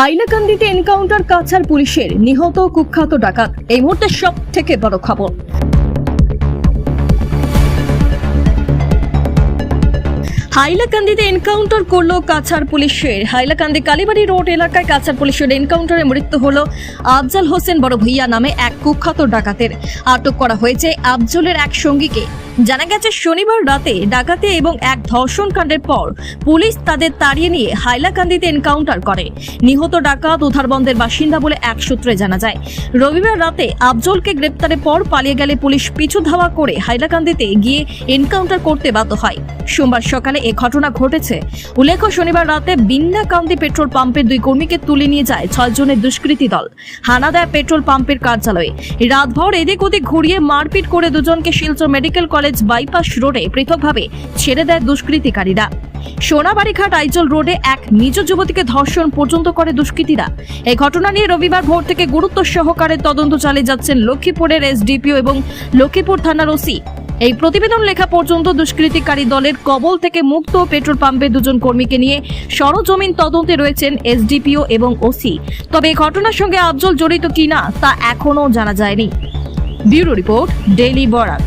হাইলাকান্দিতে encounter কাছার পুলিশের নিহত কুখ্যাত ডাকাত। এই মুহূর্তে সব থেকে বড় খবর। হাইলাকান্দিতে এনকাউন্টার করল কাছার পুলিশের। হাইলাকান্দি কালীবাড়ি রোড এলাকায় কাছার পুলিশের এনকাউন্টারে মৃত্যু হলো আফজাল হোসেন বড় ভুইয়া নামে এক কুখ্যাত ডাকাতের। আটক করা হয়েছে আফজলের এক সঙ্গীকে। জানা গেছে, শনিবার রাতে ডাকাতি এবং এক ধর্ষণ কাণ্ডের পর পুলিশ তাদের তাড়িয়ে নিয়ে হাইলাকান্দিতে এনকাউন্টার করে। নিহত ডাকাত উধারবন্দের বাসিন্দা বলে এক সূত্রে জানা যায়। রবিবার রাতে আফজলকে গ্রেপ্তারের পর পালিয়ে গেলে পুলিশ পিছু ধাওয়া করে হাইলাকান্দিতে গিয়ে এনকাউন্টার করতে বাধ্য হয়। সোমবার সকালে এ ঘটনা ঘটেছে। উল্লেখ্য, শনিবার রাতে বিন্নাকান্দি পেট্রোল পাম্পের দুই কর্মীকে তুলে নিয়ে যায় ছয় জনের দুষ্কৃতী দল হানা দেয় পেট্রোল পাম্পের কার্যালয়ে। রাতভর এদিক ওদিক ঘুরিয়ে মারপিট করে দুজনকে শিলচর মেডিকেল কলেজ বাইপাস রোডে পৃথকভাবে ছেড়ে দেয় দুষ্কৃতিকারীরা। সোনাবাড়িঘাট আইজল রোডে এক নিজ যুবতীকে ধর্ষণ পর্যন্ত করে দুষ্কৃতীরা। এই ঘটনা নিয়ে রবিবার ভোর থেকে গুরুত্ব সহকারে তদন্ত চালিয়ে যাচ্ছেন লক্ষ্মীপুরের এসডিপিও এবং লক্ষ্মীপুর থানার ওসি। এই প্রতিবেদন লেখা পর্যন্ত দুষ্কৃতিকারী দলের কবল থেকে মুক্ত পেট্রোল পাম্পে দুজন কর্মীকে নিয়ে সরজমিন তদন্তে রয়েছেন এসডিপিও এবং ওসি। তবে এই ঘটনার সঙ্গে আফজল জড়িত কিনা তা এখনও জানা যায়নি। Bureau report, daily Barak.